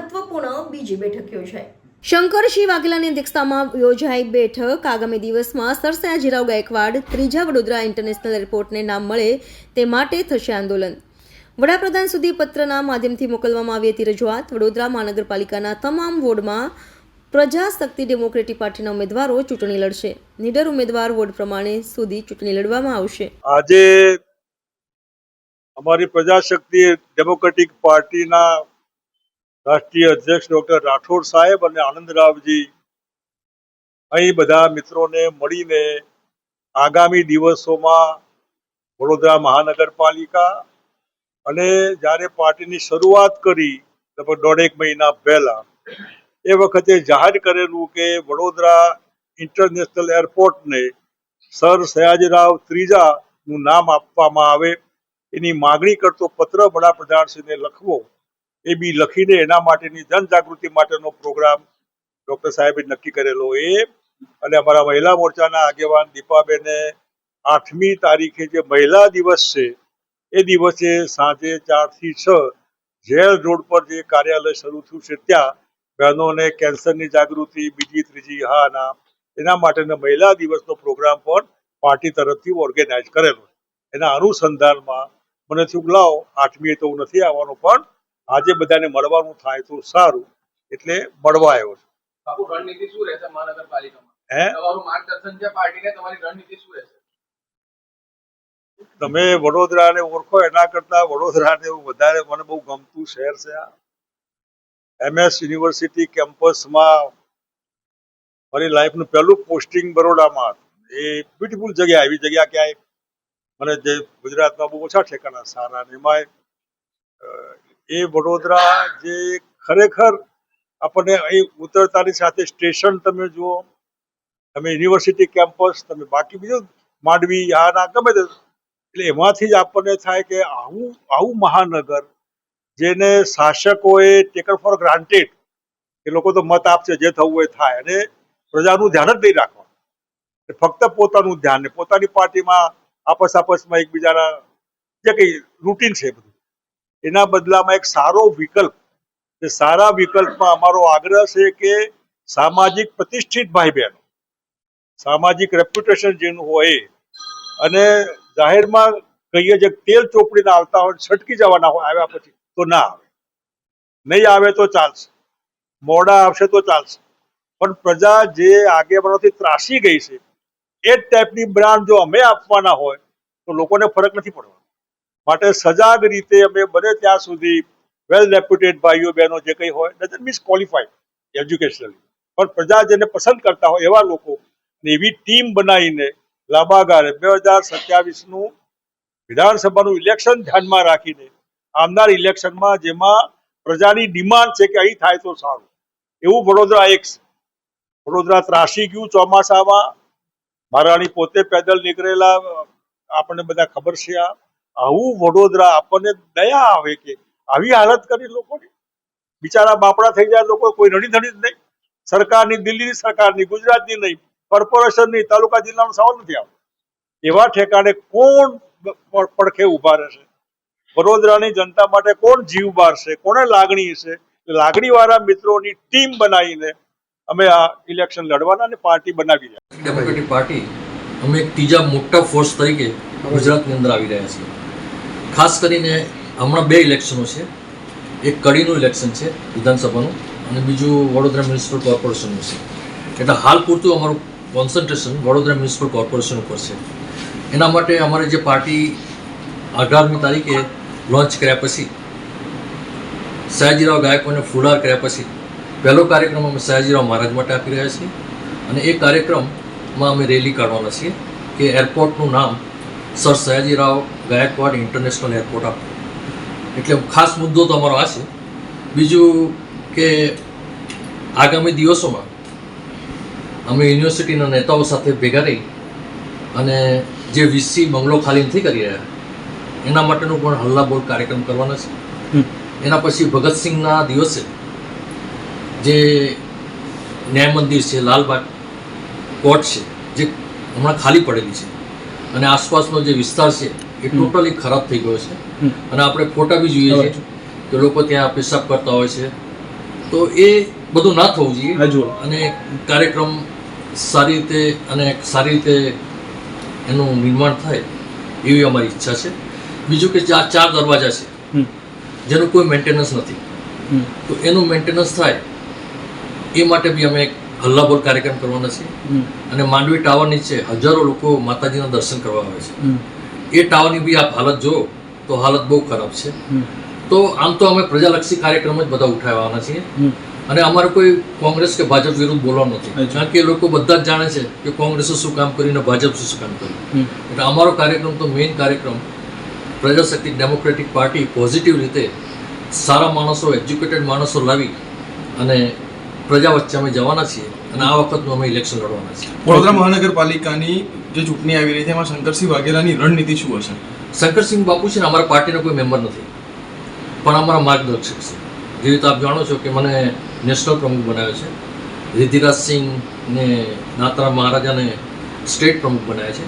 મહત્વપૂર્ણ બીજી બેઠક યોજાઈ શંકરસિંહ વાઘેલાની અધ્યક્ષતામાં યોજાઈ બેઠક. આગામી દિવસમાં સરસયાજીરાવ ગાયકવાડ ત્રીજા વડોદરા ઇન્ટરનેશનલ એરપોર્ટને નામ મળે તે માટે થશે આંદોલન. વડાપ્રધાન સુધી પત્રના માધ્યમથી મોકલવામાં આવી હતી રજૂઆત. વડોદરા મહાનગરપાલિકાના તમામ વોર્ડમાં પ્રજાશક્તિ ડેમોક્રેટિક પાર્ટીના ઉમેદવારો ચૂંટણી લડશે. નીડર ઉમેદવાર વોર્ડ પ્રમાણે સુધી ચૂંટણી લડવામાં આવશે. આજે અમારી પ્રજાશક્તિ ડેમોક્રેટિક પાર્ટીના રાષ્ટ્રીય અધ્યક્ષ ડોક્ટર રાઠોડ સાહેબ અને આનંદરાવજી, અહીં બધા મિત્રોને મળીને આગામી દિવસોમાં વડોદરા મહાનગરપાલિકા અને જ્યારે પાર્ટીની શરૂઆત કરી, લગભગ દોઢેક મહિના પહેલા, એ વખતે જાહેર કરેલું કે વડોદરા ઇન્ટરનેશનલ એરપોર્ટને સર સયાજીરાવ ત્રીજાનું નામ આપવામાં આવે, એની માગણી કરતો પત્ર વડાપ્રધાનશ્રીને લખવો એ બી લખીને એના માટેની જનજાગૃતિ માટેનો પ્રોગ્રામ ડૉક્ટર સાહેબે નક્કી કરેલો એ. અને અમારા મહિલા મોરચાના આગેવાન દીપાબેને આઠમી તારીખે જે મહિલા દિવસ છે, એ દિવસે સાંજે ચારથી છ જેલ રોડ પર જે કાર્યાલય શરૂ થયું છે, ત્યાં બહેનોને કેન્સરની જાગૃતિ, બીજી, ત્રીજી, હા, ના, એના માટેનો મહિલા દિવસનો પ્રોગ્રામ પણ પાર્ટી તરફથી ઓર્ગેનાઇઝ કરેલો એના અનુસંધાનમાં મને થયું લાવો, આઠમીએ તો હું નથી આવવાનો, પણ આજે બધાને મળવાનું થાય તો સારું એટલે મળવા આવ્યો છું. બાપુ રણનીતિ શું રહેશે મહાનગરપાલિકામાં? હે? તમારું માર્ગદર્શન છે પાર્ટીને તમારી રણનીતિ શું રહેશે? તમે વડોદરાને ઓળખો એના કરતા વડોદરાને વધારે મને બહુ ગમતું શહેર છે આ. એમએસ યુનિવર્સિટી કેમ્પસમાં મારી લાઈફનું પહેલું પોસ્ટિંગ બરોડામાં એ બ્યુટીફુલ જગ્યા એવી જગ્યા ક્યાંય મને જે ગુજરાતમાં બહુ ઓછા ઠેકાણા સારા ને એમાં એ વડોદરા જે ખરેખર આપણને અહીં ઉતરતાની સાથે સ્ટેશન તમે જુઓ, તમે યુનિવર્સિટી કેમ્પસ, તમે બાકી બીજું માંડવી આ ના ગમે તે, એટલે એમાંથી જ આપણને થાય કે આવું આવું મહાનગર જેને શાસકોએ ટેકન ફોર ગ્રાન્ટેડ એ લોકો તો મત આપશે જે થવું હોય થાય, અને પ્રજાનું ધ્યાન જ નહીં રાખવાનું. ફક્ત પોતાનું ધ્યાન ને પોતાની પાર્ટીમાં આપસ આપસમાં એકબીજાના જે કંઈ રૂટીન છે બધું. એના બદલામાં એક સારો વિકલ્પ, એ સારા વિકલ્પમાં અમારો આગ્રહ છે કે સામાજિક પ્રતિષ્ઠિત ભાઈ બહેનો સામાજિક રેપ્યુટેશન જેનું હોય, અને જાહેરમાં કહીએ જે તેલ ચોપડીને આવતા હોય, છટકી જવાના હોય, આવ્યા પછી તો ના આવે. નહીં આવે તો ચાલશે. મોડા આવશે તો ચાલશે. પણ પ્રજા જે આગેવાનોથી ત્રાસી ગઈ છે, એ જ ટાઈપની બ્રાન્ડ જો અમે આપવાના હોય, તો લોકોને ફરક નથી પડવાનો. માટે સજાગ રીતે અમે બને ત્યાં સુધી વેલ રેપ્યુટેડ ભાઈઓ, બહેનો જે કંઈ હોય ડઝન્ટ મીન્સ ક્વોલિફાઈડ એજ્યુકેશનલી પણ પ્રજા જેને પસંદ કરતા હોય એવા લોકો એવી ટીમ બનાવીને લાંબા ગાળે બે હજાર સત્યાવીસનું વિધાનસભાનું ઇલેક્શન ધ્યાનમાં રાખીને આવનાર ઇલેક્શનમાં જેમાં પ્રજાની ડિમાન્ડ છે કે અહીં થાય તો સારું. એવું વડોદરા એક છે. વડોદરા ત્રાસી ગયું ચોમાસામાં. મહારાણી પોતે પેદલ નીકળેલા આપણને બધા ખબર છે આ. આવું વડોદરા આપણને દયા આવે કે આવી હાલત કરી લોકોની. બિચારા બાપડા થઈ જાય લોકો, કોઈ રણી ધણી જ નહીં. સરકારની દિલ્હીની સરકારની, ગુજરાતની નહીં. કોર્પોરેશનની, તાલુકા જિલ્લાનો સવાલ નથી આવતો. એવા ઠેકાણે કોણ પડખે ઊભા રહેશે? વડોદરાની જનતા માટે કોણ જીવ બારશે? કોને લાગણી છે લાગણી વાળા મિત્રોની ટીમ બનાવીને અમે આ ઇલેક્શન લડવાના અને પાર્ટી બનાવી રહ્યા ડેમોક્રેટિક પાર્ટી અમે એક ત્રીજા મોટા ફોર્સ તરીકે ગુજરાતની અંદર આવી રહ્યા છીએ. ખાસ કરીને હમણાં બે ઇલેક્શનો છે. એક કડીનું ઇલેક્શન છે વિધાનસભાનું અને બીજું વડોદરા મ્યુનિસિપલ કોર્પોરેશનનું છે. એટલે હાલ પૂરતું અમારું કોન્સન્ટ્રેશન વડોદરા મ્યુનિસિપલ કોર્પોરેશન ઉપર છે. એના માટે અમારે જે પાર્ટી અઢારમી તારીખે લોન્ચ કર્યા પછી, સયાજીરાવ ગાયકોને ફુલાર કર્યા પછી, પહેલો કાર્યક્રમ અમે સયાજીરાવ મહારાજ માટે આપી રહ્યા છીએ. અને એ કાર્યક્રમમાં અમે રેલી કાઢવાના છીએ કે એરપોર્ટનું નામ sir Sayajirao Gaekwad international airport આપવું એટલે ખાસ મુદ્દો તો અમારો આ છે. બીજું કે આગામી દિવસોમાં અમે યુનિવર્સિટીના નેતાઓ સાથે ભેગા રહી અને જે વીસી બંગલો ખાલી નથી કરી રહ્યા એના માટેનો પણ હલ્લાબોલ કાર્યક્રમ કરવાનો છે. એના પછી ભગતસિંહના દિવસે જે ન્યાય મંદિર છે લાલબાગ કોર્ટ છે જે હમણાં ખાલી પડેલી છે. અને આસપાસનો જે વિસ્તાર છે એ ટોટલી ખરાબ થઈ ગયો છે. અને આપણે ફોટા બી જોઈએ છે કે લોકો ત્યાં પેશાબ કરતા હોય છે. તો એ બધું ના થવું જોઈએ. હજુ અને કાર્યક્રમ સારી રીતે અને સારી રીતે એનું નિર્માણ થાય એવી અમારી ઈચ્છા છે. બીજું કે ચાર ચાર દરવાજા છે જેનું કોઈ મેન્ટેનન્સ નથી. તો એનું મેન્ટેનન્સ થાય એ માટે બી અમે એક હલ્લાબોલ કાર્યક્રમ કરવાના છે. અને માંડવી ટાવર નીચે હજારો લોકો માતાજીના દર્શન કરવા આવે છે. એ ટાવરની બી આપ હાલત જુઓ તો હાલત બહુ ખરાબ છે. તો આમ તો અમે પ્રજાલક્ષી કાર્યક્રમ જ બધા ઉઠાવવાના છીએ. અને અમારે કોઈ કોંગ્રેસ કે ભાજપ વિરુદ્ધ બોલવાનું નથી. કારણ કે એ લોકો બધા જ જાણે છે કે કોંગ્રેસે શું કામ કર્યું ને ભાજપ શું કામ કર્યું. એટલે અમારો કાર્યક્રમ તો મેઇન કાર્યક્રમ પ્રજાશક્તિ ડેમોક્રેટિક પાર્ટી પોઝિટિવ રીતે સારા માણસો એજ્યુકેટેડ માણસો લાવી અને પ્રજા વચ્ચે અમે જવાના છીએ અને આ વખતનું અમે ઇલેક્શન લડવાના છીએ. વડોદરા મહાનગરપાલિકાની જે ચૂંટણી આવી રહી છે એમાં શંકરસિંહ વાઘેલાની રણનીતિ શું હશે? શંકરસિંહ બાપુ છે ને અમારા પાર્ટીનો કોઈ મેમ્બર નથી. પણ અમારા માર્ગદર્શક છે. જે રીતે આપ જાણો છો કે મને નેશનલ પ્રમુખ બનાવ્યો છે. રિધિરાજસિંહ ને નાતરા મહારાજાને સ્ટેટ પ્રમુખ બનાવ્યા છે.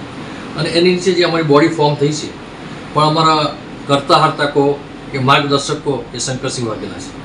અને એની નીચે જે અમારી બોડી ફોર્મ થઈ છે પણ અમારા કરતા કહો કે માર્ગદર્શકો એ શંકરસિંહ વાઘેલા છે.